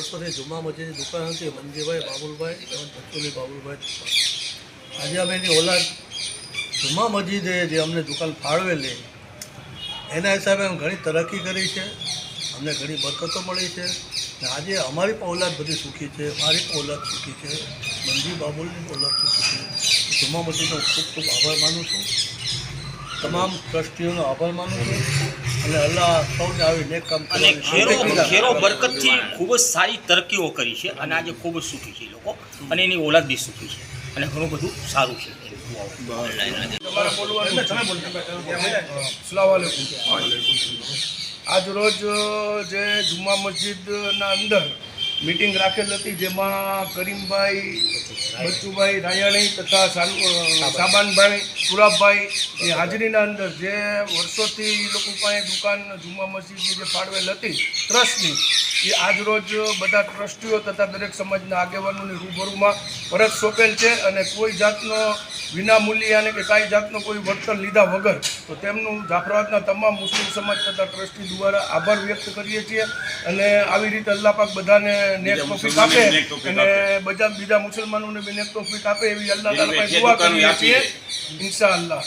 જુમા મસ્જિદની દુકાન હતી મંજીભાઈ બાબુલભાઈ અને બચ્ચુલી બાબુલભાઈ આજે અમે એની ઓલાદ જુમા મસ્જિદે જે અમને દુકાન ફાળવેલી, એના હિસાબે અમે ઘણી તરક્કી કરી છે. અમને ઘણી બરકતો મળી છે. ને આજે અમારી પણ ઓલાદ બધી સુખી છે, મારી પણ ઓલાદ સુખી છે મંજી બાબુલની પણ ઓલાદ સુખી છે. જુમા મસ્જિદનો ખૂબ ખૂબ આભાર માનું છું. તમામ ટ્રસ્ટીઓનો આભાર માનું છું. અને અલ્લાહ સૌને આવી નેક કામ અને ખેરો ખેરો બરકતથી ખૂબ જ સારી તરક્કીઓ કરી છે અને આજે ખૂબ જ સુખી છે લોકો. અને એની ઓલાદ બી સુખી છે. અને ઘણું બધું સારું છે. આજ રોજ જે જુમ્મા મસ્જિદના અંદર મિટિંગ રાખેલ હતી જેમાં કરીમભાઈ બચ્ચુભાઈ રાયાણી તથા સાબાનભાઈ સુરાબભાઈ એ હાજરીના અંદર જે વર્ષોથી એ લોકો પાસે દુકાન જુમ્મા મસ્જિદની જે ફાળવેલ હતી ટ્રસ્ટની એ આજ રોજ બધા ટ્રસ્ટીઓ તથા દરેક સમાજના આગેવાનોની રૂબરૂમાં પરત સોંપેલ છે અને કોઈ જાતનો વિના મૂલ્યાને કે કાંઈ જાતનો કોઈ વર્તન લીધા વગર તો તેમનું જાફરાબાદના તમામ મુસ્લિમ સમાજ તથા ટ્રસ્ટી દ્વારા આભાર વ્યક્ત કરીએ છીએ અને આવી રીતે અલ્લાહ પાક બધાને નેક તોફીક આપે અને બધા બીજા મુસલમાનોને બી નેક તોફીક આપે એવી અલ્લાહ દુઆ કરીએ છીએ. ઇન્શા અલ્લાહ